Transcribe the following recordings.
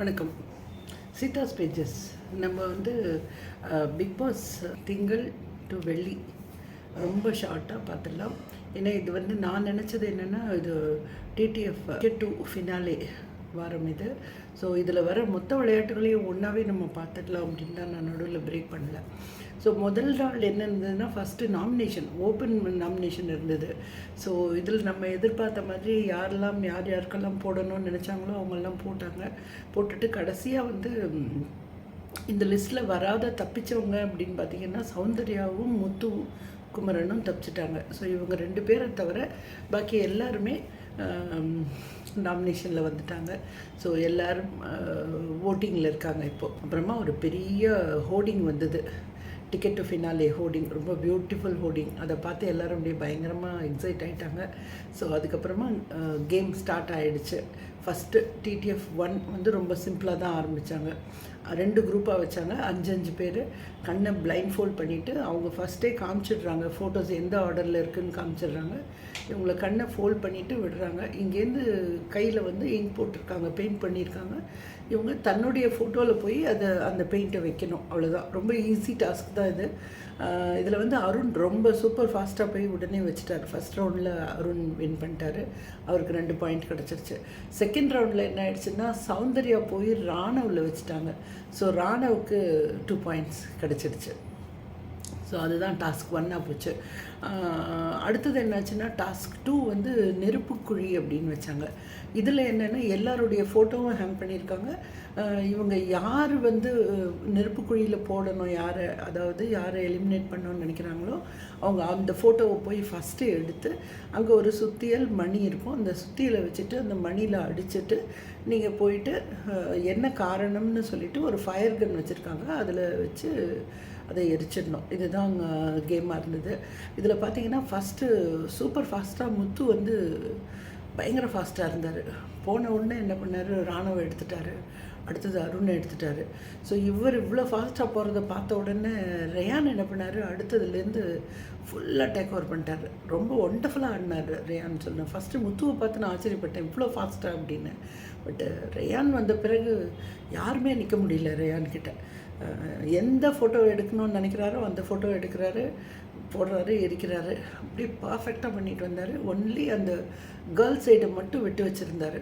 வணக்கம். சீதாஸ் பேஜஸ் நம்ம வந்து பிக் பாஸ் திங்கள் டு வெள்ளி. ரொம்ப ஷார்ட்டாக பார்த்துடலாம். ஏன்னா இது வந்து நான் நினச்சது என்னென்னா இது டிடிஎஃப் டூ ஃபினாலே வாரம் இது. ஸோ இதில் வர மொத்த விளையாட்டுகளையும் ஒன்றாவே நம்ம பார்த்துடலாம் அப்படின்னு தான் நான் நடுவில் பிரேக் பண்ணல. ஸோ முதல் நாள் என்ன இருந்ததுன்னா ஃபஸ்ட்டு நாமினேஷன் ஓப்பன் நாமினேஷன் இருந்தது. ஸோ இதில் நம்ம எதிர்பார்த்த மாதிரி யாரெல்லாம் யார் யாருக்கெல்லாம் போடணும்னு நினச்சாங்களோ அவங்கெல்லாம் போட்டாங்க. போட்டுட்டு கடைசியாக வந்து இந்த லிஸ்ட்டில் வராத தப்பிச்சவங்க அப்படின்னு பார்த்தீங்கன்னா சௌந்தர்யாவும் முத்து குமரனும் தப்பிச்சிட்டாங்க. ஸோ இவங்க ரெண்டு பேரை தவிர பாக்கி எல்லாருமே நாமினேஷனில் வந்துட்டாங்க. ஸோ எல்லோரும் ஓட்டிங்கில் இருக்காங்க இப்போது அப்புறமா ஒரு பெரிய ஹோர்டிங் வந்தது. டிக்கெட் டு ஃபினாலே ஹோர்டிங் ரொம்ப பியூட்டிஃபுல் ஹோர்டிங் அதை பார்த்து எல்லாரும் அப்படியே பயங்கரமாக எக்ஸைட் ஆகிட்டாங்க ஸோ அதுக்கப்புறமா கேம் ஸ்டார்ட் ஆகிடுச்சு ஃபஸ்ட்டு டிடிஎஃப் ஒன் வந்து ரொம்ப சிம்பிளாக தான் ஆரம்பித்தாங்க ரெண்டு குரூப்பாக வச்சாங்க. அஞ்சு அஞ்சு பேர். கண்ணை பிளைண்ட் ஃபோல்ட் பண்ணிவிட்டு அவங்க ஃபஸ்ட்டே காமிச்சிடுறாங்க. ஃபோட்டோஸ் எந்த ஆர்டரில் இருக்குன்னு காமிச்சிடுறாங்க. இவங்களை கண்ணை ஃபோல்ட் பண்ணிவிட்டு விடுறாங்க. இங்கேருந்து கையில் வந்து இங்க் போட்டிருக்காங்க. பெயிண்ட் பண்ணியிருக்காங்க. இவங்க தன்னுடைய ஃபோட்டோவில் போய் அதை அந்த பெயிண்ட்டை வைக்கணும். அவ்வளோதான் ரொம்ப ஈஸி டாஸ்க் தான் இது. இதில் வந்து அருண் ரொம்ப சூப்பர் ஃபாஸ்ட்டாக போய் உடனே வச்சுட்டார். ஃபஸ்ட் ரவுண்டில் அருண் வின் பண்ணிட்டாரு. அவருக்கு ரெண்டு பாயிண்ட் கிடச்சிருச்சு. செகண்ட் ரவுண்டில் என்ன ஆயிடுச்சுன்னா சௌந்தர்யா போய் ராணவில் வச்சுட்டாங்க. ஸோ ராணவுக்கு டூ பாயிண்ட்ஸ் கிடச்சிடுச்சு. ஸோ அதுதான் டாஸ்க் ஒன்னாக போச்சு. அடுத்தது என்னாச்சுன்னா டாஸ்க் டூ வந்து நெருப்புக்குழி அப்படின்னு வச்சாங்க. இதில் என்னென்னா எல்லாருடைய ஃபோட்டோவும் ஹேங் பண்ணியிருக்காங்க. இவங்க யார் வந்து நெருப்புக்குழியில் போடணும் யாரை அதாவது யாரை எலிமினேட் பண்ணணும்னு நினைக்கிறாங்களோ அவங்க அந்த ஃபோட்டோவை போய் ஃபஸ்ட்டு எடுத்து அங்கே ஒரு சுத்தியல் மணி இருக்கும். அந்த சுத்தியலை வச்சுட்டு அந்த மணியில் அடிச்சுட்டு நீங்கள் போயிட்டு என்ன காரணம்னு சொல்லிட்டு ஒரு ஃபயர் கன் வச்சுருக்காங்க. அதில் வச்சு அதை எரிச்சிடணும். இதுதான் கேமாக இருந்தது. இதில் பார்த்தீங்கன்னா ஃபஸ்ட்டு சூப்பர் ஃபாஸ்ட்டாக முத்து வந்து பயங்கர ஃபாஸ்ட்டாக இருந்தார். போன உடனே என்ன பண்ணார்? ராணுவம் எடுத்துட்டாரு. அடுத்தது அருண் எடுத்துட்டாரு. ஸோ இவர் இவ்வளோ ஃபாஸ்ட்டாக போகிறத பார்த்த உடனே ரயான் என்ன பண்ணார்? அடுத்ததுலேருந்து ஃபுல்லாக டேக் ஓவர் பண்ணிட்டார். ரொம்ப ஒண்டர்ஃபுல்லாக ஆடினார் ரேயான் சொன்னேன் ஃபஸ்ட்டு முத்துவை பார்த்து நான் ஆச்சரியப்பட்டேன் இவ்வளோ ஃபாஸ்ட்டாக அப்படின்னு. பட் ரேயான் வந்த பிறகு யாருமே நிற்க முடியல ரேயான் கிட்ட. எந்த ஃபோட்டோ எடுக்கணும்னு நினைக்கிறாரோ அந்த ஃபோட்டோ எடுக்கிறாரு போடுறாரு எரிக்கிறாரு. அப்படியே பர்ஃபெக்டாக பண்ணிட்டு வந்தார். ஒன்லி அந்த கேர்ள்ஸ் சைடை மட்டும் விட்டு வச்சுருந்தாரு.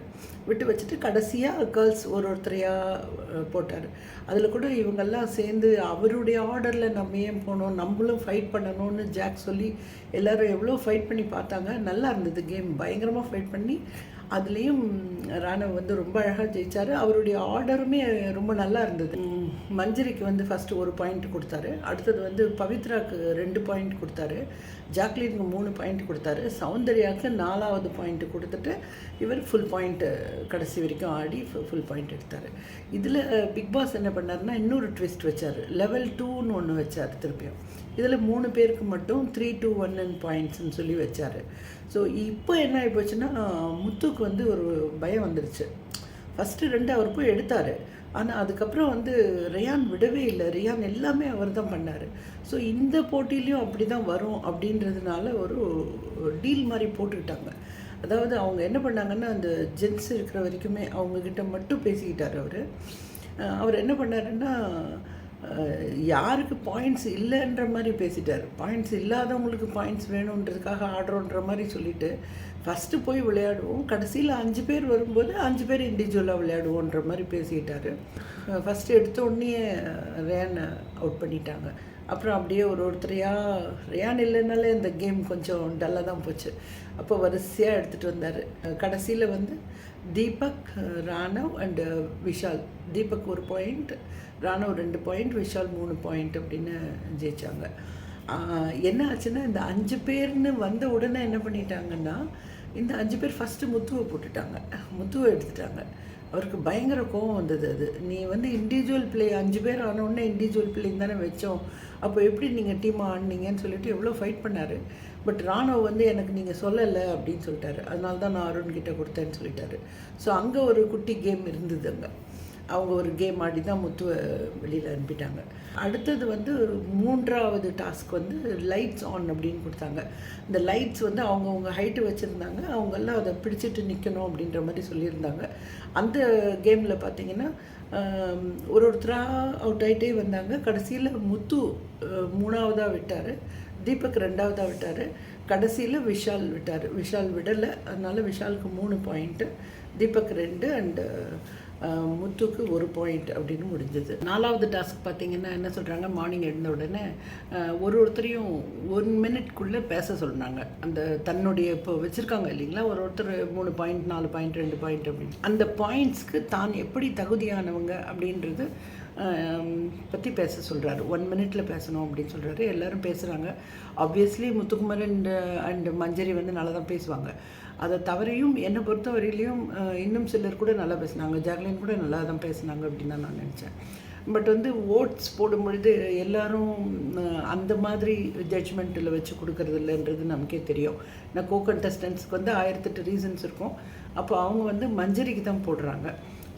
விட்டு வச்சுட்டு கடைசியாக கேர்ள்ஸ் ஒரு ஒருத்தரையாக போட்டார். அதில் கூட இவங்கெல்லாம் சேர்ந்து அவருடைய ஆர்டரில் நம்ம ஏன் போனோம் நம்மளும் ஃபைட் பண்ணணும்னு ஜாக் சொல்லி எல்லோரும் எவ்வளோ ஃபைட் பண்ணி பார்த்தாங்க. நல்லா இருந்தது கேம் பயங்கரமாக ஃபைட் பண்ணி அதுலேயும் ராணவ் வந்து ரொம்ப அழகாக ஜெயித்தார் அவருடைய ஆர்டருமே ரொம்ப நல்லா இருந்தது. மஞ்சரிக்கு வந்து ஃபஸ்ட்டு ஒரு பாயிண்ட் கொடுத்தாரு. அடுத்தது வந்து பவித்ராக்கு ரெண்டு பாயிண்ட் கொடுத்தாரு. ஜாக்லினுக்கு மூணு பாயிண்ட் கொடுத்தாரு. சௌந்தர்யாவுக்கு நாலாவது பாயிண்ட் கொடுத்துட்டு இவர் ஃபுல் பாயிண்ட்டு கடைசி வரைக்கும் ஆடி ஃபுல் பாயிண்ட் எடுத்தார். இதில் பிக் பாஸ் என்ன பண்ணார்னா இன்னொரு ட்விஸ்ட் வச்சார். லெவல் டூன்னு ஒன்று வச்சார் திருப்பியும். இதில் மூணு பேருக்கு மட்டும் த்ரீ டூ ஒன் அண்ட் பாயிண்ட்ஸ்னு சொல்லி வச்சார். ஸோ இப்போ என்ன ஆகி போச்சுன்னா முத்துக்கு வந்து ஒரு பயம் வந்துருச்சு. ஃபஸ்ட்டு ரெண்டு அவர் போய் எடுத்தார். ஆனால் அதுக்கப்புறம் வந்து ரியான் விடவே இல்லை. ரியான் எல்லாமே அவர் தான் பண்ணார். ஸோ இந்த போட்டிலையும் அப்படி தான் வரும் அப்படின்றதுனால ஒரு டீல் மாதிரி போட்டுக்கிட்டாங்க. அதாவது அவங்க என்ன பண்ணாங்கன்னா அந்த ஜென்ஸ் இருக்கிற வரைக்குமே அவங்கக்கிட்ட மட்டும் பேசிக்கிட்டார் அவர். அவர் என்ன பண்ணாருன்னா யாருக்கு பாயிண்ட்ஸ் இல்லைன்ற மாதிரி பேசிட்டார். பாயிண்ட்ஸ் இல்லாதவங்களுக்கு பாயிண்ட்ஸ் வேணுன்றதுக்காக ஆடுறோன்ற மாதிரி சொல்லிட்டு ஃபஸ்ட்டு போய் விளையாடுவோம். கடைசியில் அஞ்சு பேர் வரும்போது அஞ்சு பேர் இண்டிவிஜுவலாக விளையாடுவோன்ற மாதிரி பேசிக்கிட்டாரு ஃபஸ்ட்டு எடுத்த உடனே ரேனை அவுட் பண்ணிட்டாங்க. அப்புறம் அப்படியே ஒரு ஒருத்தரையாக ரேன் இல்லைனாலே இந்த கேம் கொஞ்சம் டல்லாக தான் போச்சு. அப்போ வரிசையாக எடுத்துகிட்டு வந்தார். கடைசியில் வந்து தீபக் ராணவ் அண்டு விஷால். தீபக் ஒரு பாயிண்ட் ராணுவ ரெண்டு பாயிண்ட் விஷால் மூணு பாயிண்ட் அப்படின்னு ஜெயிச்சாங்க. என்ன ஆச்சுன்னா இந்த அஞ்சு பேர்னு வந்த உடனே என்ன பண்ணிட்டாங்கன்னா இந்த அஞ்சு பேர் ஃபஸ்ட்டு முத்துவை போட்டுட்டாங்க. முத்துவை எடுத்துட்டாங்க. அவருக்கு பயங்கர கோவம் வந்தது அது. நீ வந்து இண்டிவிஜுவல் பிளே அஞ்சு பேர் ஆனவுடனே இண்டிவிஜுவல் பிளேன்னு தானே வச்சோம். அப்போ எப்படி நீங்கள் டீம் ஆடினீங்கன்னு சொல்லிட்டு எவ்வளோ ஃபைட் பண்ணார். பட் ராணுவ வந்து எனக்கு நீங்கள் சொல்லலை அப்படின்னு சொல்லிட்டாரு. அதனால தான் நான் அருண்கிட்ட கொடுத்தேன்னு சொல்லிட்டாரு. ஸோ அங்கே ஒரு குட்டி கேம் இருந்தது அங்கே. அவங்க ஒரு கேம் ஆடி தான் முத்துவை வெளியில் அனுப்பிட்டாங்க. அடுத்தது வந்து மூன்றாவது டாஸ்க் வந்து லைட்ஸ் ஆன் அப்படின்னு கொடுத்தாங்க. இந்த லைட்ஸ் வந்து அவங்கவுங்க ஹைட்டு வச்சுருந்தாங்க. அவங்கெல்லாம் அதை பிடிச்சிட்டு நிற்கணும் அப்படின்ற மாதிரி சொல்லியிருந்தாங்க. அந்த கேமில் பார்த்தீங்கன்னா ஒரு ஒருத்தராக அவுட் ஆகிட்டே வந்தாங்க. கடைசியில் முத்து மூணாவதாக விட்டார். தீபக் ரெண்டாவதாக விட்டார். கடைசியில் விஷால் விட்டார். விஷால் விடலை. அதனால விஷாலுக்கு மூணு பாயிண்ட்டு தீபக் ரெண்டு அண்டு முத்துக்கு ஒரு பாயிண்ட் அப்படின்னு முடிஞ்சது. நாலாவது டாஸ்க் பார்த்தீங்கன்னா என்ன சொல்கிறாங்க மார்னிங் எழுந்த உடனே ஒரு ஒருத்தரையும் ஒன் மினிட்குள்ளே பேச சொல்கிறாங்க அந்த தன்னுடைய இப்போ வச்சுருக்காங்க இல்லைங்களா? ஒரு ஒருத்தர் மூணு பாயிண்ட் நாலு பாயிண்ட் ரெண்டு பாயிண்ட் அப்படின்னு. அந்த பாயிண்ட்ஸ்க்கு தான் எப்படி தகுதியானவங்க அப்படின்றது பற்றி பேச சொல்கிறாரு ஒன் மினிட்ல பேசணும் அப்படின்னு சொல்கிறாரு எல்லாரும் பேசுகிறாங்க ஆப்வியஸ்லி முத்துக்குமரன் அண்ட் மஞ்சரி வந்து நல்லா தான் பேசுவாங்க. அதை தவறையும் என்னை பொறுத்த வரையிலையும் இன்னும் சிலர் கூட நல்லா பேசுனாங்க. ஜாக்லின் கூட நல்லா தான் பேசுனாங்க அப்படின்னு தான் நான் நினச்சேன். பட் வந்து ஓட்ஸ் போடும்பொழுது எல்லாரும் அந்த மாதிரி ஜட்ஜ்மெண்ட்டில் வச்சு கொடுக்கறது இல்லைன்றது நமக்கே தெரியும். நான் கோ கண்டஸ்டன்ஸ்க்கு வந்து ஆயிரத்தெட்டு ரீசன்ஸ் இருக்கும். அப்போ அவங்க வந்து மஞ்சரிக்கு தான் போடுறாங்க.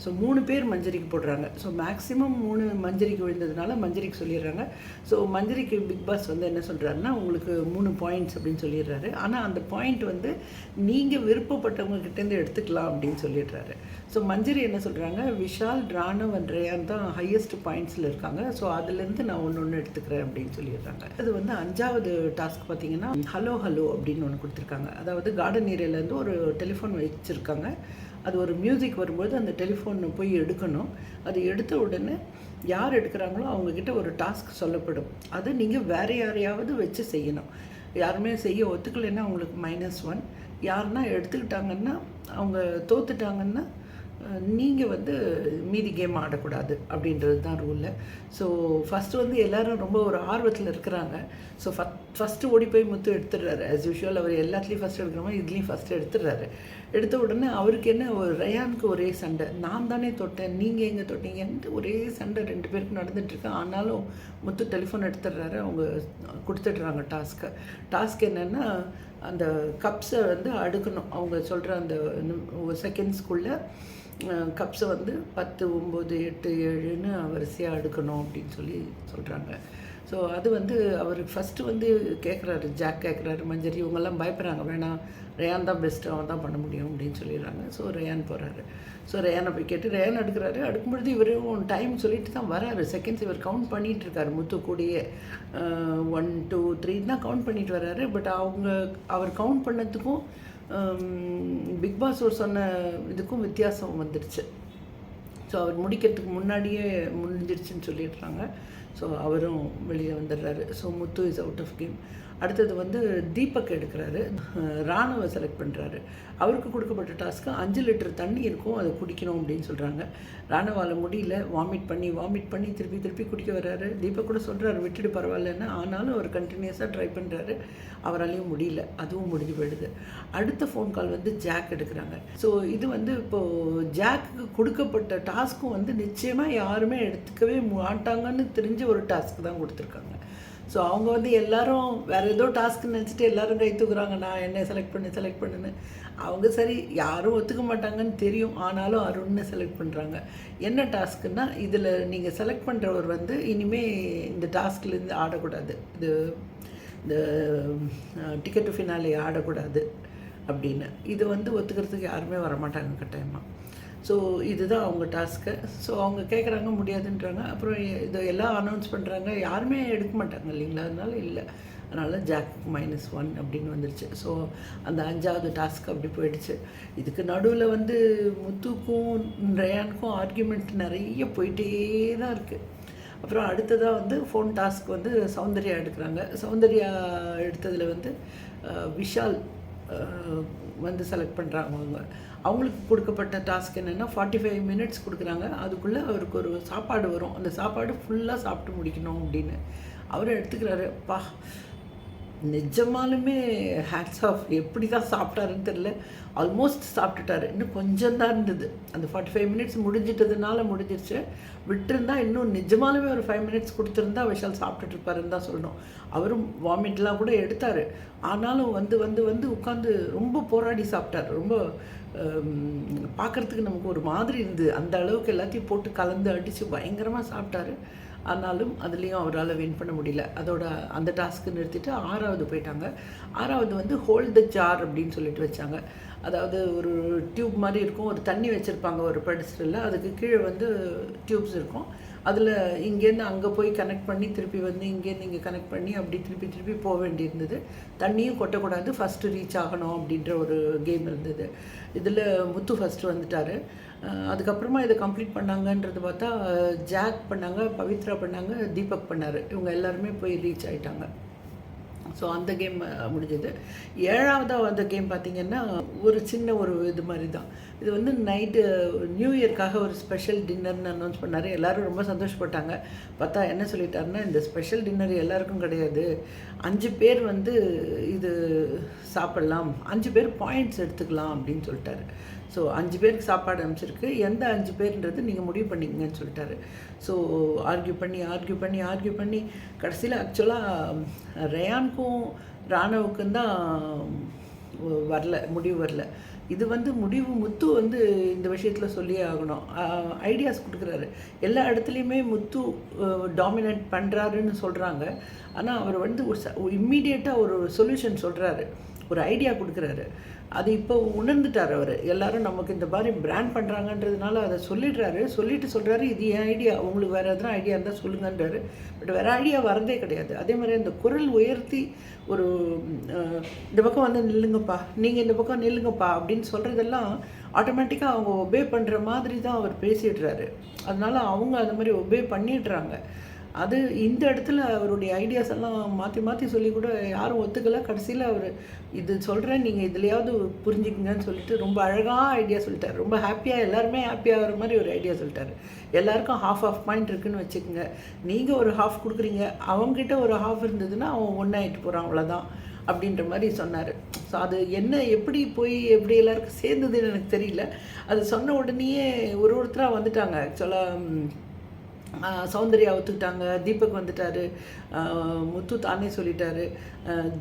ஸோ மூணு பேர் மஞ்சரிக்கு போடுறாங்க. ஸோ மேக்ஸிமம் மூணு மஞ்சரிக்கு விழுந்ததுனால மஞ்சரிக்கு சொல்லிடுறாங்க. ஸோ மஞ்சரிக்கு பிக் பாஸ் வந்து என்ன சொல்கிறாருன்னா உங்களுக்கு மூணு பாயிண்ட்ஸ் அப்படின்னு சொல்லிடுறாரு. ஆனால் அந்த பாயிண்ட் வந்து நீங்கள் விருப்பப்பட்டவங்க கிட்டேருந்து எடுத்துக்கலாம் அப்படின்னு சொல்லிடுறாரு. ஸோ மஞ்சரி என்ன சொல்கிறாங்க விஷால் ராணவ் அண்ட் ரேயான் தான் ஹையஸ்ட் பாயிண்ட்ஸில் இருக்காங்க. ஸோ அதுலேருந்து நான் ஒன்று ஒன்று எடுத்துக்கிறேன் அப்படின்னு சொல்லிடுறாங்க. அது வந்து அஞ்சாவது டாஸ்க் பார்த்தீங்கன்னா ஹலோ ஹலோ அப்படின்னு ஒன்று கொடுத்துருக்காங்க. அதாவது கார்டன் ஏரியாலேருந்து ஒரு டெலிஃபோன் வச்சுருக்காங்க. அது ஒரு மியூசிக் வரும்போது அந்த டெலிஃபோனை போய் எடுக்கணும். அது எடுத்த உடனே யார் எடுக்கிறாங்களோ அவங்கக்கிட்ட ஒரு டாஸ்க் சொல்லப்படும். அது நீங்கள் வேறு யாரையாவது வச்சு செய்யணும். யாருமே செய்ய ஒத்துக்கலைன்னா அவங்களுக்கு மைனஸ் ஒன் யாருன்னா எடுத்துக்கிட்டாங்கன்னா அவங்க தோத்துட்டாங்கன்னா நீங்கள் வந்து மீதி கேம் ஆடக்கூடாது அப்படின்றது தான் ரூலில் ஸோ ஃபஸ்ட்டு வந்து எல்லாரும் ரொம்ப ஒரு ஆர்வத்தில் இருக்கிறாங்க. ஸோ ஃபஸ்ட் ஃபஸ்ட்டு ஓடி போய் முத்து எடுத்துடுறாரு. ஆஸ் யூஷுவல் அவர் எல்லாத்துலேயும் ஃபஸ்ட்டு எடுக்கிற மாதிரி இதுலேயும் ஃபஸ்ட்டு எடுத்துடுறாரு. எடுத்த உடனே அவருக்கு என்ன ஒரு ரயானுக்கு ஒரே சண்டை. நான் தானே தொட்டேன் நீங்கள் எங்கே தொட்டீங்கன்ட்டு ஒரே சண்டை ரெண்டு பேருக்கும் நடந்துட்டுருக்கு ஆனாலும் முத்து டெலிஃபோன் எடுத்துடுறாரு. அவங்க கொடுத்துட்றாங்க டாஸ்க்கை டாஸ்க் என்னென்னா அந்த கப்ஸை வந்து அடுக்கணும். அவங்க சொல்கிற அந்த செகண்ட்ஸ்குள்ளே கப்ஸை வந்து பத்து ஒம்பது எட்டு ஏழுன்னு வரிசையாக அடுக்கணும் அப்படின்னு சொல்லி சொல்கிறாங்க ஸோ அது வந்து அவர் ஃபஸ்ட்டு வந்து கேட்குறாரு ஜாக் கேட்குறாரு மஞ்சரி இவங்கெல்லாம் பயப்படுறாங்க வேணாம். ரேயான் தான் பெஸ்ட்டு அவன் தான் பண்ண முடியும் அப்படின்னு சொல்லிடுறாங்க. ஸோ ரேயான் போகிறாரு ஸோ ரேயானை போய் கேட்டு ரேயான் எடுக்கிறாரு. அடுக்கும்பொழுது இவரும் டைம் சொல்லிட்டு தான் வராரு. செகண்ட்ஸ் இவர் கவுண்ட் பண்ணிட்டு இருக்காரு முத்து ஒன் டூ த்ரீ தான் கவுண்ட் பண்ணிட்டு வராரு. பட் அவங்க அவர் கவுண்ட் பண்ணதுக்கும் பிக் பாஸ் ஒரு சொன்ன இதுக்கும் வித்தியாசம் வந்துடுச்சு ஸோ அவர் முடிக்கிறதுக்கு முன்னாடியே முடிஞ்சிடுச்சுன்னு சொல்லிடுறாங்க. ஸோ அவரும் வெளியே வந்துடுறாரு. So Muthu is out of game அடுத்தது வந்து தீபக் எடுக்கிறாரு. ராணுவ செலக்ட் பண்ணுறாரு அவருக்கு கொடுக்கப்பட்ட டாஸ்க்கு அஞ்சு லிட்டர் தண்ணி இருக்கும் அதை குடிக்கணும் அப்படின்னு சொல்கிறாங்க ராணுவால் முடியல வாமிட் பண்ணி வாமிட் பண்ணி திருப்பி திருப்பி குடிக்க வர்றாரு. தீபக் கூட சொல்கிறாரு விட்டுட்டு பரவாயில்லன்னு. ஆனாலும் அவர் கண்டினியூஸாக ட்ரை பண்ணுறாரு அவராலையும் முடியல. அதுவும் முடிஞ்சு போயிடுது. அடுத்த ஃபோன் கால் வந்து ஜாக் எடுக்கிறாங்க. ஸோ இது வந்து இப்போது ஜாக்கு கொடுக்கப்பட்ட டாஸ்க்கும் வந்து நிச்சயமாக யாருமே எடுத்துக்கவே மாட்டாங்கன்னு தெரிஞ்ச ஒரு டாஸ்க் தான் கொடுத்துருக்காங்க. ஸோ அவங்க வந்து எல்லாரும் வேறு ஏதோ டாஸ்க்குன்னு நினச்சிட்டு எல்லாரும் கை தூக்குறாங்க. நான் என்ன செலக்ட் பண்ணு செலக்ட் பண்ணுன்னு. அவங்க சரி யாரும் ஒத்துக்க மாட்டாங்கன்னு தெரியும். ஆனாலும் அருண்னு செலக்ட் பண்ணுறாங்க என்ன டாஸ்க்குன்னா இதில் நீங்கள் செலக்ட் பண்ணுறவர் வந்து இனிமேல் இந்த டாஸ்க்லேருந்து ஆடக்கூடாது. இது இந்த டிக்கெட்டு ஃபினாலே ஆடக்கூடாது அப்படின்னு. இது வந்து ஒத்துக்கிறதுக்கு யாருமே வரமாட்டாங்க கட்டாயமாக ஸோ இதுதான் அவங்க டாஸ்க்கு ஸோ அவங்க கேட்குறாங்க முடியாதுன்றாங்க. அப்புறம் இதை எல்லாம் அனௌன்ஸ் பண்ணுறாங்க யாருமே எடுக்க மாட்டாங்க இல்லைங்களா? அதனால இல்லை. அதனால் ஜாக் மைனஸ் ஒன் அப்படின்னு வந்துருச்சு. ஸோ அந்த அஞ்சாவது டாஸ்க் அப்படி போயிடுச்சு. இதுக்கு நடுவில் வந்து முத்துக்கும் ரயானுக்கும் ஆர்கியூமெண்ட் நிறைய போயிட்டே தான் இருக்குது அப்புறம் அடுத்ததாக வந்து ஃபோன் டாஸ்க் வந்து சௌந்தர்யா எடுக்கிறாங்க. சௌந்தர்யா எடுத்ததில் வந்து விஷால் வந்து செலக்ட் பண்ணுறாங்க அவங்க. அவங்களுக்கு கொடுக்கப்பட்ட டாஸ்க் என்னென்னா ஃபார்ட்டி ஃபைவ் மினிட்ஸ் கொடுக்குறாங்க. அதுக்குள்ளே அவருக்கு ஒரு சாப்பாடு வரும். அந்த சாப்பாடு ஃபுல்லாக சாப்பிட்டு முடிக்கணும் அப்படின்னு. அவர் எடுத்துக்கிறாரு. பா நிஜமாலுமே ஹேட்ஸ் ஆஃப் எப்படி தான் சாப்பிட்டாருன்னு தெரில ஆல்மோஸ்ட் சாப்பிட்டுட்டாரு. இன்னும் கொஞ்சம் தான் இருந்தது. அந்த ஃபார்ட்டி ஃபைவ் மினிட்ஸ் முடிஞ்சிட்டதுனால முடிஞ்சிருச்சு. விட்டுருந்தா இன்னும் நிஜமாலுமே ஒரு ஃபைவ் மினிட்ஸ் கொடுத்துருந்தா விஷால் சாப்பிட்டுட்டு இருப்பாருன்னு தான் சொல்லணும். அவரும் வாமிட்லாம் கூட எடுத்தார். ஆனாலும் வந்து வந்து வந்து உட்காந்து ரொம்ப போராடி சாப்பிட்டார். ரொம்ப பார்க்குறதுக்கு நமக்கு ஒரு மாதிரி இருந்தது. அந்த அளவுக்கு எல்லாத்தையும் போட்டு கலந்து அடித்து பயங்கரமாக சாப்பிட்டாரு. ஆனாலும் அதுலேயும் அவரால் வின் பண்ண முடியல. அதோட அந்த டாஸ்க்கு நிறுத்திட்டு ஆறாவது போயிட்டாங்க. ஆறாவது வந்து ஹோல்ட் த ஜார் அப்படின்னு சொல்லிட்டு வச்சாங்க. அதாவது ஒரு டியூப் மாதிரி இருக்கும். ஒரு தண்ணி வச்சுருப்பாங்க ஒரு பெடஸ்டரில் அதுக்கு கீழே வந்து டியூப்ஸ் இருக்கும். அதில் இங்கேருந்து அங்கே போய் கனெக்ட் பண்ணி திருப்பி வந்து இங்கேருந்து இங்கே கனெக்ட் பண்ணி அப்படி திருப்பி திருப்பி போக வேண்டியிருந்தது. தண்ணியும் கொட்டக்கூடாது. ஃபஸ்ட்டு ரீச் ஆகணும் அப்படின்ற ஒரு கேம் இருந்தது. இதில் முத்து ஃபஸ்ட்டு வந்துட்டார். அதுக்கப்புறமா இதை கம்ப்ளீட் பண்ணாங்கன்றது பார்த்தா ஜாக் பண்ணாங்க பவித்ரா பண்ணாங்க தீபக் பண்ணார். இவங்க எல்லாருமே போய் ரீச் ஆகிட்டாங்க ஸோ அந்த கேம் முடிஞ்சது. ஏழாவதாக வந்த கேம் பார்த்திங்கன்னா ஒரு சின்ன ஒரு இது மாதிரி தான் இது வந்து நைட்டு நியூ இயர்க்காக ஒரு ஸ்பெஷல் டின்னர்னு அனௌன்ஸ் பண்ணார். எல்லோரும் ரொம்ப சந்தோஷப்பட்டாங்க. பார்த்தா என்ன சொல்லிட்டாருன்னா இந்த ஸ்பெஷல் டின்னர் எல்லாருக்கும் கிடையாது. அஞ்சு பேர் வந்து இது சாப்பிட்லாம். அஞ்சு பேர் பாயிண்ட்ஸ் எடுத்துக்கலாம் அப்படின்னு சொல்லிட்டாரு. ஸோ அஞ்சு பேருக்கு சாப்பாடு அனுப்பிச்சிருக்கு. எந்த அஞ்சு பேர்ன்றது நீங்கள் முடிவு பண்ணிக்கங்கன்னு சொல்லிட்டாரு. ஸோ ஆர்கியூ பண்ணி ஆர்கியூ பண்ணி ஆர்கியூ பண்ணி கடைசியில் ஆக்சுவலாக ரயானுக்கும் ராணுவுக்கும் தான் வரல முடிவு வரல. இது வந்து முடிவு முத்து வந்து இந்த விஷயத்தில் சொல்லியே ஆகணும். ஐடியாஸ் கொடுக்குறாரு. எல்லா இடத்துலையுமே முத்து டாமினேட் பண்ணுறாருன்னு சொல்கிறாங்க ஆனால் அவர் வந்து ஒரு இம்மீடியட்டாக ஒரு சொல்யூஷன் சொல்கிறாரு ஒரு ஐடியா கொடுக்குறாரு. அது இப்போ உணர்ந்துட்டார் அவர். எல்லாரும் நமக்கு இந்த மாதிரி பிராண்ட் பண்ணுறாங்கன்றதுனால அதை சொல்லிடுறாரு. சொல்லிட்டு சொல்கிறாரு இது என் ஐடியா உங்களுக்கு வேறு எதனா ஐடியா இருந்தால் சொல்லுங்கன்றாரு. பட் வேறு ஐடியா வரதே கிடையாது. அதே மாதிரி அந்த குரல் உயர்த்தி ஒரு இந்த பக்கம் வந்து நில்லுங்கப்பா. நீங்கள் இந்த பக்கம் நில்லுங்கப்பா அப்படின்னு சொல்கிறதெல்லாம் ஆட்டோமேட்டிக்காக அவங்க ஒபே பண்ணுற மாதிரி தான் அவர் பேசிடுறாரு. அதனால் அவங்க அந்த மாதிரி ஒபே பண்ணிடுறாங்க. அது இந்த இடத்துல அவருடைய ஐடியாஸ் எல்லாம் மாற்றி மாற்றி சொல்லி கூட யாரும் ஒத்துக்கலை. கடைசியில் அவர் இது சொல்கிறேன் நீங்கள் இதுலையாவது புரிஞ்சுக்குங்கன்னு சொல்லிட்டு ரொம்ப அழகாக ஐடியா சொல்லிட்டார். ரொம்ப ஹாப்பியாக எல்லாருமே ஹாப்பியாகிற மாதிரி ஒரு ஐடியா சொல்லிட்டார். எல்லாருக்கும் ஹாஃப் ஆஃப் பாயிண்ட் இருக்குதுன்னு வச்சுக்கோங்க. நீங்கள் ஒரு ஹாஃப் கொடுக்குறீங்க அவங்ககிட்ட ஒரு ஹாஃப் இருந்ததுன்னா அவன் ஒன்றாயிட்டு போகிறான் அவ்வளோதான் அப்படின்ற மாதிரி சொன்னார். ஸோ அது என்ன எப்படி போய் எப்படி எல்லாருக்கும் சேர்ந்ததுன்னு எனக்கு தெரியல. அது சொன்ன உடனேயே ஒரு ஒருத்தராக வந்துட்டாங்க ஆக்சுவலாக சௌந்தர்யா ஒத்துக்கிட்டாங்க தீபக் வந்துட்டார் முத்து தானே சொல்லிட்டாரு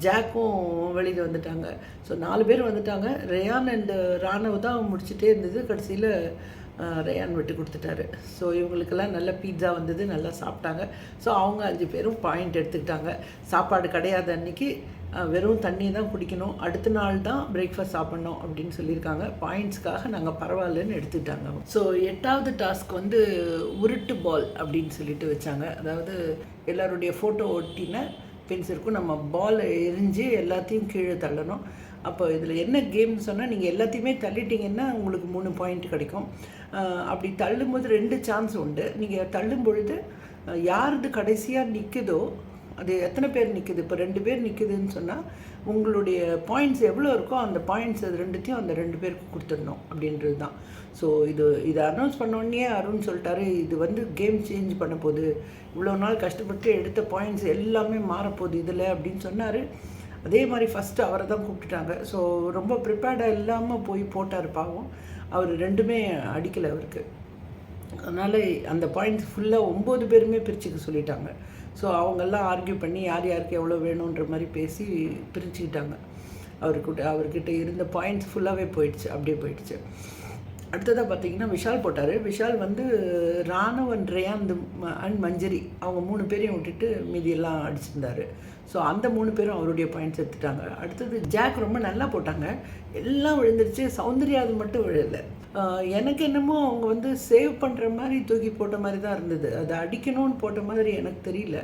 ஜாக்கும் வெளியில் வந்துட்டாங்க. ஸோ நாலு பேர் வந்துட்டாங்க. ரேயான் அண்ட் ராணவ் தான் முடிச்சுட்டே இருந்தது. கடைசியில் ரேயான் விட்டு கொடுத்துட்டாரு. ஸோ இவங்களுக்கெல்லாம் நல்ல பீட்சா வந்தது நல்லா சாப்பிட்டாங்க. ஸோ அவங்க அஞ்சு பேரும் பாயிண்ட் எடுத்துக்கிட்டாங்க. சாப்பாடு கிடையாத அன்றைக்கி வெறும் தண்ணி தான் குடிக்கணும். அடுத்த நாள் தான் பிரேக்ஃபாஸ்ட் சாப்பிட்ணும் அப்படின்னு சொல்லியிருக்காங்க. பாயிண்ட்ஸ்க்காக நாங்கள் பரவாயில்லன்னு எடுத்துக்கிட்டாங்க. ஸோ எட்டாவது டாஸ்க் வந்து உருட்டு பால் அப்படின்னு சொல்லிட்டு வச்சாங்க. அதாவது எல்லாருடைய ஃபோட்டோ ஒட்டின பென்ஸ் இருக்கும். நம்ம பால் எரிஞ்சு எல்லாத்தையும் கீழே தள்ளணும். அப்போ இதில் என்ன கேம்னு சொன்னால் நீங்கள் எல்லாத்தையுமே தள்ளிட்டீங்கன்னா உங்களுக்கு மூணு பாயிண்ட் கிடைக்கும். அப்படி தள்ளும்போது ரெண்டு சான்ஸ் உண்டு. நீங்கள் தள்ளும் பொழுது யாரது கடைசியாக நிற்குதோ அது எத்தனை பேர் நிற்குது இப்போ ரெண்டு பேர் நிற்குதுன்னு சொன்னால் உங்களுடைய பாயிண்ட்ஸ் எவ்வளோ இருக்கோ அந்த பாயிண்ட்ஸ் அது ரெண்டுத்தையும் அந்த ரெண்டு பேருக்கு கொடுத்துடணும் அப்படின்றது தான். ஸோ இது இதை அனௌன்ஸ் பண்ணோடனே அருண் சொல்லிட்டாரு இது வந்து கேம் சேஞ்ச் பண்ண போகுது. இவ்வளோ நாள் கஷ்டப்பட்டு எடுத்த பாயிண்ட்ஸ் எல்லாமே மாறப்போகுது இதில் அப்படின்னு சொன்னார். அதே மாதிரி ஃபஸ்ட்டு அவரை தான் கூப்பிட்டுட்டாங்க. ஸோ ரொம்ப ப்ரிப்பேர்டாக இல்லாமல் போய் போட்டார் பாவம். அவர் ரெண்டுமே அடிக்கலை அவருக்கு. அதனால் அந்த பாயிண்ட்ஸ் ஃபுல்லாக ஒம்பது பேருமே பிரிச்சுக்க சொல்லிட்டாங்க. ஸோ அவங்கெல்லாம் ஆர்கியூ பண்ணி யார் யாருக்கு எவ்வளோ வேணுன்ற மாதிரி பேசி பிரிச்சுக்கிட்டாங்க. அவர்கிட்ட அவர்கிட்ட இருந்த பாயிண்ட்ஸ் ஃபுல்லாகவே போயிடுச்சு அப்படியே போயிடுச்சு. அடுத்ததாக பார்த்தீங்கன்னா விஷால் போட்டார். விஷால் வந்து ராணுவன் ரேயாந்து அண்ட் மஞ்சரி அவங்க மூணு பேரையும் விட்டுட்டு மீதியெல்லாம் அடிச்சிருந்தார். ஸோ அந்த மூணு பேரும் அவருடைய பாயிண்ட்ஸ் எடுத்துட்டாங்க. அடுத்தது ஜாக் ரொம்ப நல்லா போட்டாங்க. எல்லாம் விழுந்துருச்சு. சௌந்தர்யாது மட்டும் விழலை. எனக்கு என்னமோ அவங்க வந்து சேவ் பண்ணுற மாதிரி தூக்கி போட்ட மாதிரி தான் இருந்தது. அதை அடிக்கணும்னு போட்ட மாதிரி எனக்கு தெரியல.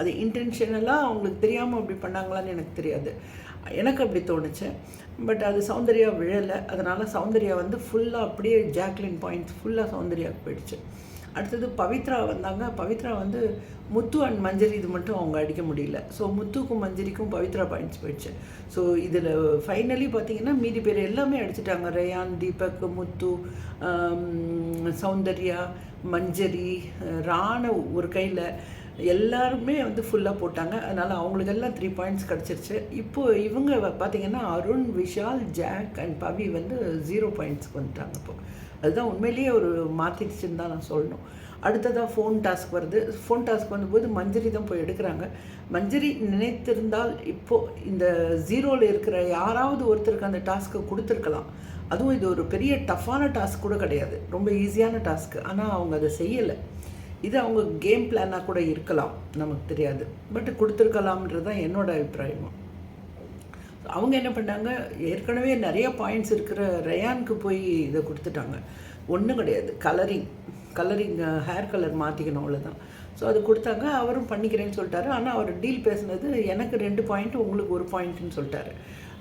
அது இன்டென்ஷனலாக அவங்களுக்கு தெரியாமல் அப்படி பண்ணாங்களான்னு எனக்கு தெரியாது. எனக்கு அப்படி தோணுச்சு. பட் அது சௌந்தர்யா விழலை. அதனால் சௌந்தர்யா வந்து ஃபுல்லாக அப்படியே ஜாக்லின் பாயிண்ட்ஸ் ஃபுல்லாக சௌந்தர்யாவுக்கு போயிடுச்சு. அடுத்தது பவித்ரா வந்தாங்க. பவித்ரா வந்து முத்து அண்ட் மஞ்சரி இது மட்டும் அவங்க அடிக்க முடியல. ஸோ முத்துக்கும் மஞ்சரிக்கும் பவித்ரா பாயிண்ட்ஸ் போயிடுச்சு. ஸோ இதில் ஃபைனலி பார்த்தீங்கன்னா மீதி பேர் எல்லாமே அடிச்சிட்டாங்க. ரயான் தீபக் முத்து சௌந்தர்யா மஞ்சரி ராணவ் ஒரு கையில் எல்லாருமே வந்து ஃபுல்லாக போட்டாங்க. அதனால் அவங்களுக்கெல்லாம் த்ரீ பாயிண்ட்ஸ் கிடச்சிருச்சு. இப்போது இவங்க பார்த்திங்கன்னா அருண் விஷால் ஜாக் அண்ட் பவி வந்து ஜீரோ பாயிண்ட்ஸ்க்கு வந்துட்டாங்க இப்போது அதுதான் உண்மையிலேயே ஒரு மாற்றிடுச்சுன்னு தான் நான் சொல்லணும். அடுத்ததாக ஃபோன் டாஸ்க் வருது. ஃபோன் டாஸ்க் வந்தபோது மஞ்சரி தான் போய் எடுக்கிறாங்க. மஞ்சரி நினைத்திருந்தால் இப்போது இந்த ஜீரோவில் இருக்கிற யாராவது ஒருத்தருக்கு அந்த டாஸ்க்கை கொடுத்துருக்கலாம். அதுவும் இது ஒரு பெரிய டஃப்பான டாஸ்க் கூட கிடையாது. ரொம்ப ஈஸியான டாஸ்க்கு ஆனால் அவங்க அதை செய்யலை. இது அவங்க கேம் பிளானாக கூட இருக்கலாம். நமக்கு தெரியாது. பட் கொடுத்துருக்கலாம்ன்றது தான் என்னோட அபிப்பிராயமும். அவங்க என்ன பண்ணாங்க ஏற்கனவே நிறைய பாயிண்ட்ஸ் இருக்கிற ரயானுக்கு போய் இதை கொடுத்துட்டாங்க. ஒன்றும் கிடையாது. கலரிங் கலரிங் ஹேர் கலர் மாற்றிக்கணும் அவ்வளோதான் ஸோ அது கொடுத்தாங்க. அவரும் பண்ணிக்கிறேன்னு சொல்லிட்டாரு. ஆனால் அவர் டீல் பேசுனது எனக்கு ரெண்டு பாயிண்ட் உங்களுக்கு ஒரு பாயிண்ட்னு சொல்லிட்டாரு.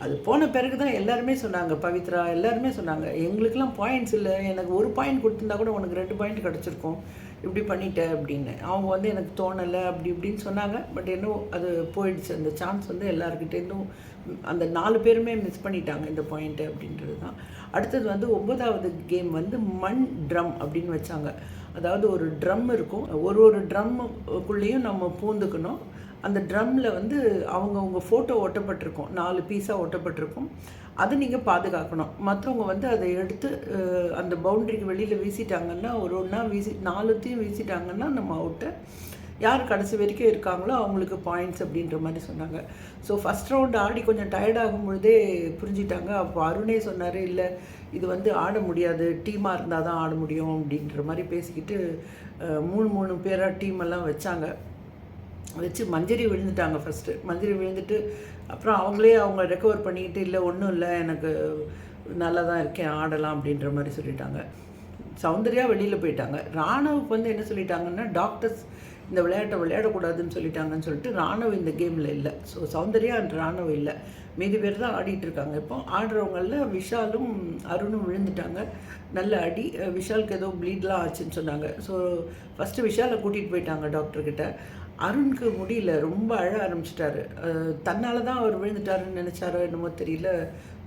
அது போன பிறகு தான் எல்லாருமே சொன்னாங்க பவித்ரா எல்லாருமே சொன்னாங்க எங்களுக்கெல்லாம் பாயிண்ட்ஸ் இல்லை. எனக்கு ஒரு பாயிண்ட் கொடுத்துருந்தா கூட உனக்கு ரெண்டு பாயிண்ட் கிடச்சிருக்கும். இப்படி பண்ணிட்டேன் அப்படின்னு. அவங்க வந்து எனக்கு தோணலை அப்படி இப்படின்னு சொன்னாங்க. பட் என்னோ அது போயிடுச்சு. அந்த சான்ஸ் வந்து எல்லாருக்கிட்டேருந்தும் அந்த நாலு பேருமே மிஸ் பண்ணிட்டாங்க இந்த பாயிண்ட்டு அப்படின்றது தான். அடுத்தது வந்து ஒன்பதாவது கேம் வந்து மண் ட்ரம் அப்படின்னு வச்சாங்க. அதாவது ஒரு ட்ரம் இருக்கும். ஒரு ஒரு ட்ரம்முக்குள்ளேயும் நம்ம பூந்துக்கணும். அந்த ட்ரம்மில் வந்து அவங்கவுங்க ஃபோட்டோ ஒட்டப்பட்டிருக்கும் நாலு பீஸாக ஒட்டப்பட்டிருக்கும் அதை நீங்கள் பாதுகாக்கணும். மற்றவங்க வந்து அதை எடுத்து அந்த பவுண்டரிக்கு வெளியில் வீசிட்டாங்கன்னா ஒரு ஒன்றா வீசி நாலுத்தையும் வீசிட்டாங்கன்னா நம்ம அவுட்டு யார் கடைசி வரைக்கும் இருக்காங்களோ அவங்களுக்கு பாயிண்ட்ஸ் அப்படின்ற மாதிரி சொன்னாங்க. ஸோ ஃபஸ்ட் ரவுண்ட் ஆடி கொஞ்சம் டயர்டாகும் பொழுதே புரிஞ்சிட்டாங்க. அப்போ அருணே சொன்னார் இல்லை இது வந்து ஆட முடியாது. டீமாக இருந்தால் தான் ஆட முடியும் அப்படின்ற மாதிரி பேசிக்கிட்டு மூணு மூணு பேராக டீம் எல்லாம் வச்சாங்க. வச்சு மஞ்சரி விழுந்துட்டாங்க ஃபஸ்ட்டு மஞ்சரி விழுந்துட்டு அப்புறம் அவங்களே அவங்க ரெக்கவர் பண்ணிக்கிட்டு இல்லை ஒன்றும் இல்லை எனக்கு நல்லா தான் இருக்கேன் ஆடலாம் அப்படின்ற மாதிரி சொல்லிட்டாங்க. சௌந்தர்யா வெளியில் போயிட்டாங்க. ராணவுக்கு வந்து என்ன சொல்லிட்டாங்கன்னா டாக்டர்ஸ் இந்த விளையாட்டை விளையாடக்கூடாதுன்னு சொல்லிட்டாங்கன்னு சொல்லிட்டு ராணவ் இந்த கேமில் இல்லை. ஸோ சௌந்தர்யா அண்ட் ராணவ் இல்லை. மீதி பேர் தான் ஆடிட்டு இருக்காங்க. இப்போ ஆடுறவங்களில் விஷாலும் அருணும் விழுந்துட்டாங்க. நல்ல அடி. விஷாலுக்கு ஏதோ ப்ளீட்லாம் ஆச்சுன்னு சொன்னாங்க. ஸோ ஃபஸ்ட்டு விஷாலை கூட்டிகிட்டு போயிட்டாங்க டாக்டர்கிட்ட அருணுக்கு முடியல ரொம்ப அழ ஆரம்பிச்சிட்டாரு. தன்னால் தான் அவர் விழுந்துட்டாருன்னு நினச்சாரோ என்னமோ தெரியல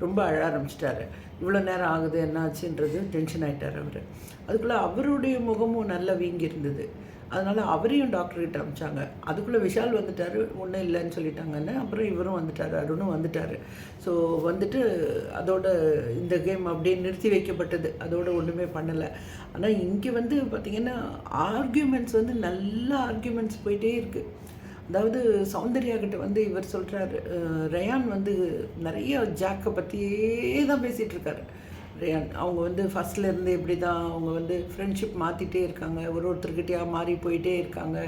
ரொம்ப அழ ஆரம்பிச்சிட்டாரு. இவ்வளோ நேரம் ஆகுது என்னாச்சுன்றது டென்ஷன் ஆகிட்டார் அவர். அதுக்குள்ளே அவருடைய முகமும் நல்லா வீங்கி இருந்தது அதனால் அவரையும் டாக்டர்கிட்ட அமிச்சாங்க அதுக்குள்ளே விஷால் வந்துட்டார் ஒன்றும் இல்லைன்னு சொல்லிட்டாங்கன்னு. அப்புறம் இவரும் வந்துட்டார் அருணும் வந்துட்டார். ஸோ வந்துட்டு அதோட இந்த கேம் அப்படியே நிறுத்தி வைக்கப்பட்டது. அதோட ஒன்றுமே பண்ணலை. ஆனால் இங்கே வந்து பார்த்திங்கன்னா ஆர்கியூமெண்ட்ஸ் வந்து நல்ல ஆர்கியூமெண்ட்ஸ் போயிட்டே இருக்குது அதாவது சௌந்தர்யா கிட்ட வந்து இவர் சொல்கிறாரு ரயான் வந்து நிறைய ஜாக்கை பற்றியே தான் பேசிகிட்டு இருக்காரு. அவங்க வந்து ஃபஸ்ட்லேருந்து இப்படி தான் அவங்க வந்து ஃப்ரெண்ட்ஷிப் மாற்றிட்டே இருக்காங்க ஒரு ஒருத்தர்கிட்டயாக மாறி போயிட்டே இருக்காங்க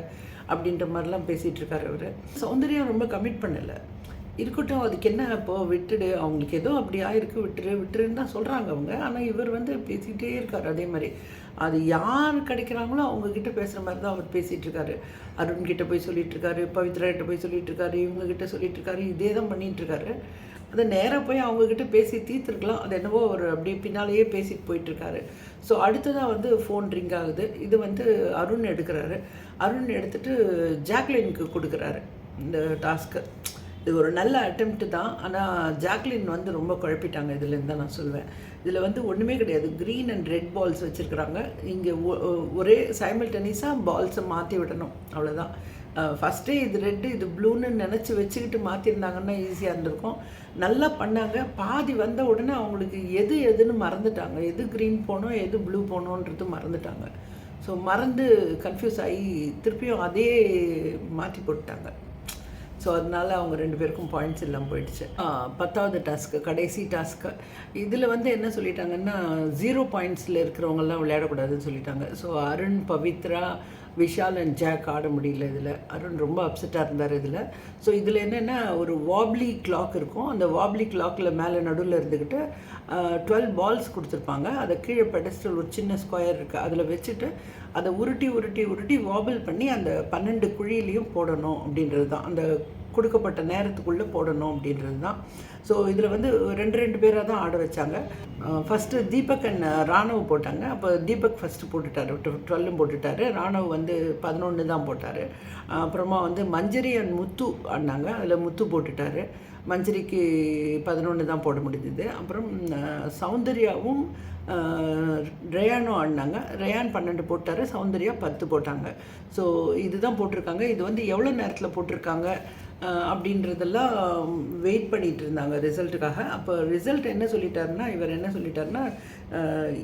அப்படின்ற மாதிரிலாம் பேசிகிட்டு இருக்காரு அவர். சௌந்தர்யா ரொம்ப கமிட் பண்ணலை. இருக்கட்டும் அதுக்கு என்ன இப்போ விட்டுடு அவங்களுக்கு ஏதோ அப்படி ஆயிருக்கு விட்டுரு விட்டுருன்னு தான் சொல்கிறாங்க அவங்க. ஆனால் இவர் வந்து பேசிக்கிட்டே இருக்கார் அதே மாதிரி. அது யார் கிடைக்கிறாங்களோ அவங்கக்கிட்ட பேசுகிற மாதிரி தான் அவர் பேசிகிட்டு இருக்காரு. அருண்கிட்ட போய் சொல்லிட்டு இருக்காரு பவித்ரா கிட்ட போய் சொல்லிகிட்டு இருக்காரு இவங்க சொல்லிகிட்டு இருக்காரு இதே தான் பண்ணிகிட்ருக்காரு இருக்காரு. அதை நேராக போய் அவங்கக்கிட்ட பேசி தீர்த்துருக்கலாம். அது என்னவோ அவர் அப்படியே பின்னாலேயே பேசிட்டு போயிட்டுருக்காரு. ஸோ அடுத்ததாக வந்து ஃபோன் ரிங் ஆகுது. இது வந்து அருண் எடுக்கிறாரு. அருண் எடுத்துட்டு ஜாக்லினுக்கு கொடுக்குறாரு. இந்த டாஸ்க்கு இது ஒரு நல்ல அட்டம்ப்ட்டு தான். ஆனால் ஜாக்லின் வந்து ரொம்ப குழப்பிட்டாங்க. இதுலேருந்து தான் நான் சொல்வேன். இதில் வந்து ஒன்றுமே கிடையாது. க்ரீன் அண்ட் ரெட் பால்ஸ் வச்சுருக்குறாங்க. இங்கே ஒரே சைமல்டனீஸாக பால்ஸை மாற்றி விடணும். அவ்வளோதான் ஃபஸ்ட்டே இது ரெட்டு இது ப்ளூன்னு நினச்சி வச்சுக்கிட்டு மாற்றிருந்தாங்கன்னா ஈஸியாக இருந்திருக்கும். நல்லா பண்ணாங்க. பாதி வந்த உடனே அவங்களுக்கு எது எதுன்னு மறந்துட்டாங்க. எது க்ரீன் போனோம் எது ப்ளூ போனோன்றது மறந்துட்டாங்க. ஸோ மறந்து கன்ஃபியூஸ் ஆகி திருப்பியும் அதே மாற்றி போட்டுட்டாங்க. ஸோ அதனால அவங்க ரெண்டு பேருக்கும் பாயிண்ட்ஸ் இல்லாமல் போயிடுச்சு. பத்தாவது டாஸ்க்கு கடைசி டாஸ்க்கு இதில் வந்து என்ன சொல்லிட்டாங்கன்னா ஜீரோ பாயிண்ட்ஸில் இருக்கிறவங்கெல்லாம் விளையாடக்கூடாதுன்னு சொல்லிட்டாங்க. So Arun Pavithra Vishal and Jack ஆட முடியல இதில். அருண் ரொம்ப அப்செட்டாக இருந்தார் இதில். ஸோ இதில் என்னென்னா ஒரு வாப்லி கிளாக் இருக்கும். அந்த வாப்லி கிளாக்கில் மேலே நடுவில் இருந்துக்கிட்டு டுவெல் பால்ஸ் கொடுத்துருப்பாங்க. அதை கீழே பெடஸ்டல் ஒரு சின்ன ஸ்கொயர் இருக்குது அதில் வச்சுட்டு அதை உருட்டி உருட்டி உருட்டி வாபிள் பண்ணி அந்த பன்னெண்டு குழியிலையும் போடணும் அப்படின்றது தான் அந்த கொடுக்கப்பட்ட நேரத்துக்குள்ளே போடணும் அப்படின்றது தான். ஸோ இதில் வந்து ரெண்டு ரெண்டு பேராக தான் ஆட வச்சாங்க. ஃபஸ்ட்டு தீபக் அண்ட் ராணுவ போட்டாங்க. அப்போ தீபக் ஃபஸ்ட்டு போட்டுட்டார். டுவெல்லும் போட்டுட்டார். ராணுவ வந்து பதினொன்று தான் போட்டார். அப்புறமா வந்து மஞ்சரி அண்ட் முத்து ஆடினாங்க. அதில் முத்து போட்டுட்டாரு. மஞ்சரிக்கு பதினொன்று தான் போட முடிஞ்சது. அப்புறம் சௌந்தர்யாவும் ரயானும் ஆடினாங்க. ரயான் பன்னெண்டு போட்டார். சௌந்தர்யா பத்து போட்டாங்க. ஸோ இதுதான் போட்டிருக்காங்க. இது வந்து எவ்வளோ நேரத்தில் போட்டிருக்காங்க? அப்படின்றதெல்லாம் வெயிட் பண்ணிகிட்டு இருந்தாங்க ரிசல்ட்டுக்காக அப்போ ரிசல்ட் என்ன சொல்லிட்டாருன்னா இவர் என்ன சொல்லிட்டாருன்னா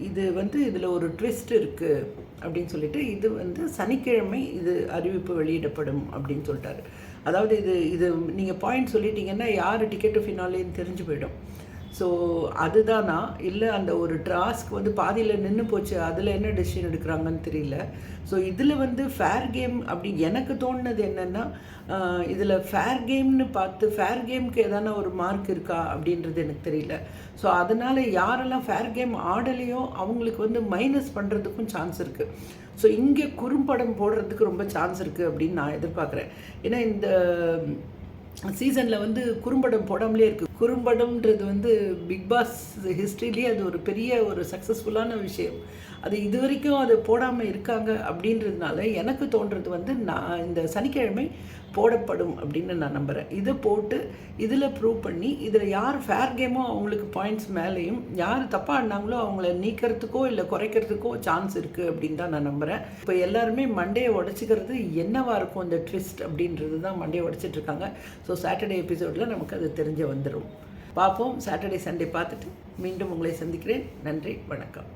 இது வந்து இதில் ஒரு ட்விஸ்ட் இருக்குது அப்படின்னு சொல்லிட்டு இது வந்து சனிக்கிழமை இது அறிவிப்பு வெளியிடப்படும் அப்படின்னு சொல்லிட்டாரு. அதாவது இது இது நீங்கள் பாயிண்ட் சொல்லிட்டீங்கன்னா யார் டிக்கெட்டு ஃபினாலேன்னு தெரிஞ்சு போயிடும். ஸோ அதுதானா? இல்லை அந்த ஒரு டாஸ்க் வந்து பாதியில் நின்று போச்சு அதில் என்ன டெசிஷன் எடுக்கிறாங்கன்னு தெரியல. ஸோ இதில் வந்து ஃபேர் கேம் அப்படி எனக்கு தோணுனது என்னென்னா இதில் ஃபேர் கேம்னு பார்த்து ஃபேர் கேம்க்கு எதனா ஒரு மார்க் இருக்கா அப்படின்றது எனக்கு தெரியல. ஸோ அதனால் யாரெல்லாம் ஃபேர் கேம் ஆடலையோ அவங்களுக்கு வந்து மைனஸ் பண்ணுறதுக்கும் சான்ஸ் இருக்குது ஸோ இங்கே குறும்படம் போடுறதுக்கு ரொம்ப சான்ஸ் இருக்குது அப்படின்னு நான் எதிர்பார்க்குறேன். ஏன்னா இந்த சீசனில் வந்து குறும்படம் போடாமலே இருக்குது குறும்படம்ன்றது வந்து பிக் பாஸ் ஹிஸ்ட்ரிலேயே அது ஒரு பெரிய ஒரு சக்ஸஸ்ஃபுல்லான விஷயம். அது இது வரைக்கும் அது போடாமல் இருக்காங்க அப்படின்றதுனால எனக்கு தோன்றது வந்து நான் இந்த சனிக்கிழமை போடப்படும் அப்படின்னு நான் நம்புகிறேன் இதை போட்டு இதில் ப்ரூவ் பண்ணி இதில் யார் ஃபேர் கேமோ அவங்களுக்கு பாயிண்ட்ஸ் மேலேயும் யார் தப்பாக ஆடினாங்களோ அவங்கள நீக்கிறதுக்கோ இல்லை குறைக்கிறதுக்கோ சான்ஸ் இருக்குது அப்படின்னு தான் நான் நம்புகிறேன் இப்போ எல்லாருமே மண்டையை உடச்சிக்கிறது என்னவாக இருக்கும் இந்த ட்விஸ்ட் அப்படின்றது தான் மண்டையை உடச்சிட்டு இருக்காங்க. ஸோ சாட்டர்டே எபிசோடில் நமக்கு அது தெரிஞ்சு வந்துடும் பார்ப்போம். சாட்டர்டே சண்டே பார்த்துட்டு மீண்டும் உங்களை சந்திக்கிறேன். நன்றி வணக்கம்.